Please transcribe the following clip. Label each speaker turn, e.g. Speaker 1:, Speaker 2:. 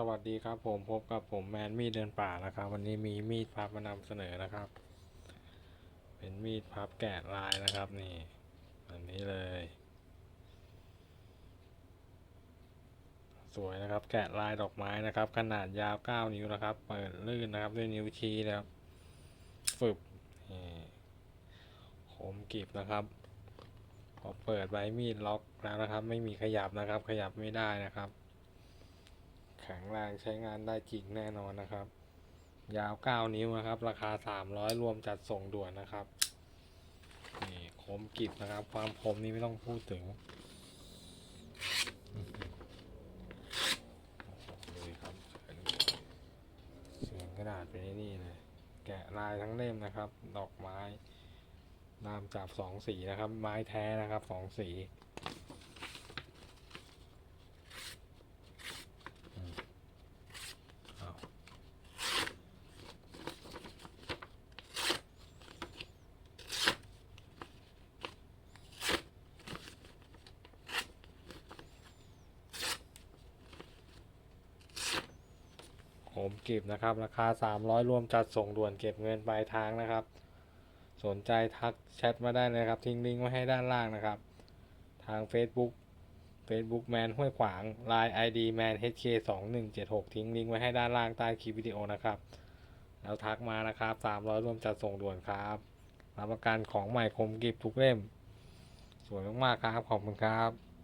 Speaker 1: สวัสดีครับผมพบกับผมแมนมีดเดินป่านะครับ วันนี้มีมีดพับมานำเสนอนะครับ เป็นมีดพับแกะลายนะครับนี่อันนี้เลย สวยนะครับแกะลายดอกไม้นะครับ ขนาดยาว 9 นิ้วนะครับ เปิดลื่นนะครับด้วยนิ้วชี้นะครับฝึบโคมกริบนะครับพอเปิดใบมีดล็อกแล้วนะครับ ไม่มีขยับนะครับ ขยับไม่ได้นะครับ แข็งแรงใช้งานได้จริงแน่นอนนะครับ ยาว 9 นิ้วนะครับ ราคา 300 รวมจัดส่งด่วนนะครับนี่คมกริบนะครับ ความคมนี้ไม่ต้องพูดถึงเลยครับเสียงกระดาษเป็นไอ้นี่เลยแกะลายทั้งเล่มนะครับ ดอกไม้นามจับสองสีนะครับ ไม้แท้นะครับสองสี มเก็บนะครับ ราคา 300 รวมจัดส่งด่วนเก็บเงินปลายทางนะครับ สนใจทักแชทมาได้เลยครับ ทิ้งลิงก์ไว้ให้ด้านล่างนะครับ ทาง Facebook Facebook แมนห้วยขวาง Line ID แมน HK 2 1 7 6ทิ้งลิงก์ไว้ให้ด้านล่างใต้คลิปวิดีโอนะครับ แล้วทักมานะครับ 300 รวมจัดส่งด่วนครับรับประกันของใหม่คมกริบทุกเล่ม สวยมากๆครับ ขอบคุณครับ